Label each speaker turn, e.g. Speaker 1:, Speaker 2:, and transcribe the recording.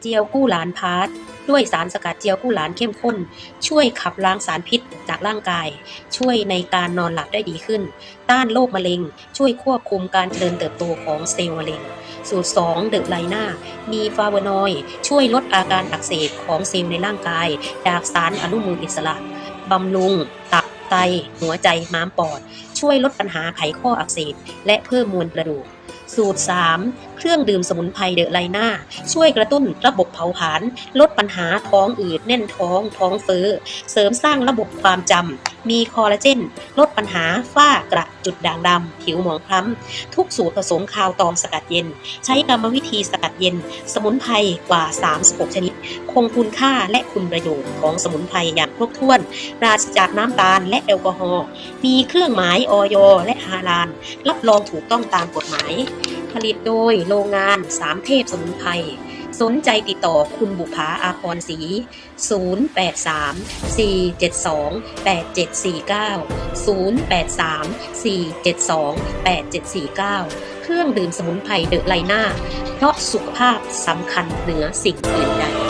Speaker 1: เจียวกู้หลานพาร์ทด้วยสารสกัดเจียวกู้หลานเข้มข้น ช่วยขับล้างสารพิษจากร่างกาย ช่วยในการนอนหลับได้ดีขึ้น ต้านโรคมะเร็ง ช่วยควบคุมการเจริญเติบโตของเซลล์มะเร็ง สูตร 2 เดอะไลนามีฟาโวนอยด์ช่วยลดอาการอักเสบของเซลล์ในร่างกาย จากสารอนุมูลอิสระ บำรุง ตับไต หัวใจม้ามปอด ช่วยลดปัญหาไขข้ออักเสบและเพิ่มมวลกระดูก สูตร 3 เครื่องดื่มสมุนไพรเดอะไลน่า ช่วยกระตุ้นระบบเผาผลาญลดปัญหาท้องอืดแน่นท้อง ท้องเฟ้อ เสริมสร้างระบบความจำ มีคอลลาเจน ลดปัญหาฝ้ากระจุดด่างดำ ผิวหมองคล้ำ ทุกสูตรผสมคาวตองสกัดเย็น ใช้กรรมวิธีสกัดเย็น สมุนไพรกว่า 36 ชนิด คงคุณค่าและคุณประโยชน์ของสมุนไพรอย่างครบถ้วนปราศจากน้ำตาลและแอลกอฮอล์มีเครื่องหมายออยและฮาลาลรับรองถูกต้องตามกฎหมาย ผลิตโดยโรงงานสามเทพสมุนไพรสนใจติดต่อคุณบุภาอาพรศรี083 472 8749 083 472 8749 เครื่องดื่มสมุนไพรเดอะไลน่า เพราะสุขภาพสำคัญเหนือสิ่งอื่นใด